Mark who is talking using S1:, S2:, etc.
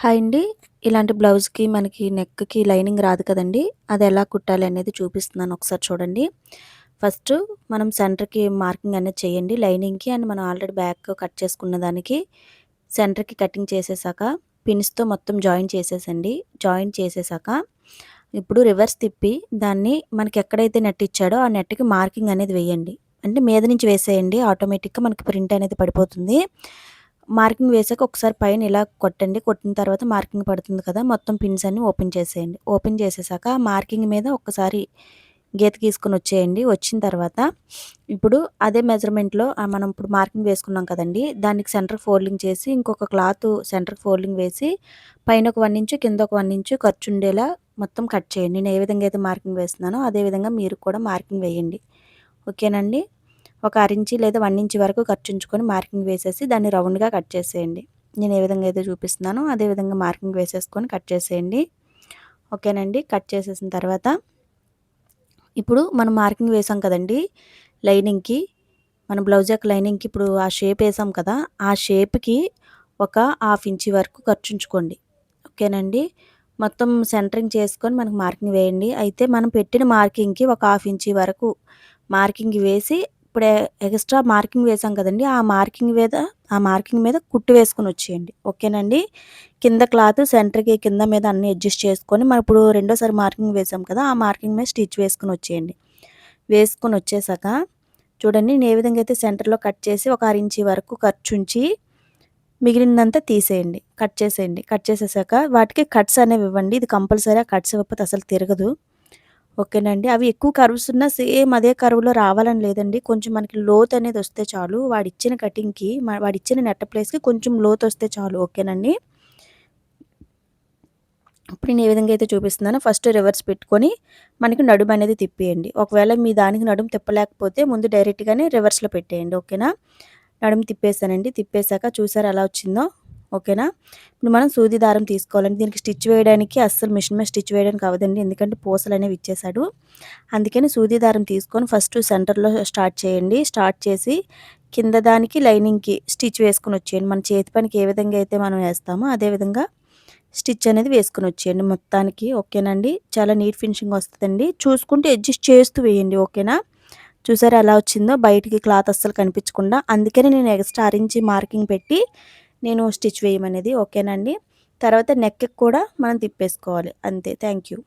S1: Hi అండి. ఇలాంటి బ్లౌజ్కి మనకి నెక్కి లైనింగ్ రాదు కదండి. అది ఎలా కుట్టాలి అనేది చూపిస్తున్నాను ఒకసారి చూడండి. ఫస్ట్ మనం సెంటర్కి మార్కింగ్ అనేది చేయండి. లైనింగ్కి అండ్ మనం ఆల్రెడీ బ్యాక్ కట్ చేసుకున్న దానికి సెంటర్కి కటింగ్ చేసేసాక పిన్స్తో మొత్తం జాయిన్ చేసేసండి. జాయిన్ చేసేసాక ఇప్పుడు రివర్స్ తిప్పి దాన్ని మనకి ఎక్కడైతే నెట్ ఇచ్చాడో ఆ నెట్కి మార్కింగ్ అనేది వేయండి. అంటే మీద నుంచి వేసేయండి. ఆటోమేటిక్గా మనకి ప్రింట్ అనేది పడిపోతుంది. మార్కింగ్ వేసాక ఒకసారి పైన ఇలా కొట్టండి. కొట్టిన తర్వాత మార్కింగ్ పడుతుంది కదా మొత్తం పిన్స్ అన్ని ఓపెన్ చేసేయండి. ఓపెన్ చేసేసాక మార్కింగ్ మీద ఒక్కసారి గీత గీసుకొని వచ్చేయండి. వచ్చిన తర్వాత ఇప్పుడు అదే మెజర్మెంట్లో మనం ఇప్పుడు మార్కింగ్ వేసుకున్నాం కదండి దానికి సెంటర్ ఫోల్డింగ్ చేసి ఇంకొక క్లాత్ సెంటర్ ఫోల్డింగ్ వేసి పైన ఒక వన్ ఇంచు కింద ఒక వన్ ఇంచు ఖర్చు ఉండేలా మొత్తం కట్ చేయండి. నేను ఏ విధంగా అయితే మార్కింగ్ వేస్తున్నానో అదే విధంగా మీరు కూడా మార్కింగ్ వేయండి. ఓకేనండి? ఒక అరించి లేదా వన్ ఇంచ్ వరకు ఖర్చుంచుకొని మార్కింగ్ వేసేసి దాన్ని రౌండ్గా కట్ చేసేయండి. నేను ఏ విధంగా అయితే చూపిస్తున్నానో అదే విధంగా మార్కింగ్ వేసేసుకొని కట్ చేసేయండి. ఓకేనండి? కట్ చేసేసిన తర్వాత ఇప్పుడు మనం మార్కింగ్ వేసాం కదండి లైనింగ్కి మన బ్లౌజ్ యొక్క లైనింగ్కి ఇప్పుడు ఆ షేప్ వేసాం కదా ఆ షేప్కి ఒక హాఫ్ ఇంచి వరకు ఖర్చుంచుకోండి. ఓకేనండి? మొత్తం సెంటరింగ్ చేసుకొని మనకు మార్కింగ్ వేయండి. అయితే మనం పెట్టిన మార్కింగ్కి ఒక హాఫ్ ఇంచి వరకు మార్కింగ్ వేసి ఇప్పుడే ఎక్స్ట్రా మార్కింగ్ వేసాం కదండి ఆ మార్కింగ్ మీద ఆ మార్కింగ్ మీద కుట్టు వేసుకొని వచ్చేయండి. ఓకేనండి? కింద క్లాత్ సెంటర్కి కింద మీద అన్ని అడ్జస్ట్ చేసుకొని మనం ఇప్పుడు రెండోసారి మార్కింగ్ వేసాం కదా ఆ మార్కింగ్ మీద స్టిచ్ వేసుకొని వచ్చేయండి. వేసుకొని వచ్చేసాక చూడండి నేను ఏ విధంగా అయితే సెంటర్లో కట్ చేసి ఒక అరించి వరకు ఖర్చుంచి మిగిలినంతా తీసేయండి కట్ చేసేయండి. కట్ చేసేసాక వాటికి కట్స్ అనేవి ఇవ్వండి ఇది కంపల్సరీ కట్స్ ఇవ్వకపోతే అసలు తిరగదు. ఓకేనండి. అవి ఎక్కువ కర్వ్స్ ఉన్నా సేమ్ అదే కర్వ్లో రావాలని లేదండి. కొంచెం మనకి లోత్ అనేది వస్తే చాలు. వాడిచ్చిన కటింగ్కి వాడిచ్చిన నెట్ ప్లేస్కి కొంచెం లోత్ వస్తే చాలు. ఓకేనండి? ఇప్పుడు నేను ఏ విధంగా అయితే చూపిస్తున్నానో ఫస్ట్ రివర్స్ పెట్టుకొని మనకి నడుము అనేది తిప్పేయండి. ఒకవేళ మీ దానికి నడుము తిప్పలేకపోతే ముందు డైరెక్ట్గానే రివర్స్లో పెట్టేయండి. ఓకేనా? నడుము తిప్పేసానండి తిప్పేశాక చూసారు ఎలా వచ్చిందో? ఓకేనా? ఇప్పుడు మనం సూది దారం తీసుకోవాలండి దీనికి స్టిచ్ వేయడానికి అస్సలు మిషన్ మీద స్టిచ్ వేయడానికి అవ్వదండి. ఎందుకంటే పూసలు అనేవి ఇచ్చేసాడు అందుకని సూది దారం తీసుకొని ఫస్ట్ సెంటర్లో స్టార్ట్ చేయండి. స్టార్ట్ చేసి కింద దానికి లైనింగ్కి స్టిచ్ వేసుకుని వచ్చేయండి. మన చేతి పనికి ఏ విధంగా అయితే మనం వేస్తామో అదే విధంగా స్టిచ్ అనేది వేసుకుని వచ్చేయండి మొత్తానికి. ఓకేనండి? చాలా నీట్ ఫినిషింగ్ వస్తుందండి. చూసుకుంటే అడ్జస్ట్ చేస్తూ వేయండి. ఓకేనా? చూసారా ఎలా వచ్చిందో? బయటికి క్లాత్ అస్సలు కనిపించకుండా. అందుకని నేను ఎక్స్ట్రా అరించి మార్కింగ్ పెట్టి నేను స్టిచ్ వేయమనేది ఓకేనండి. తర్వాత నెక్కి కూడా మనం తిప్పేసుకోవాలి. అంతే. Thank you.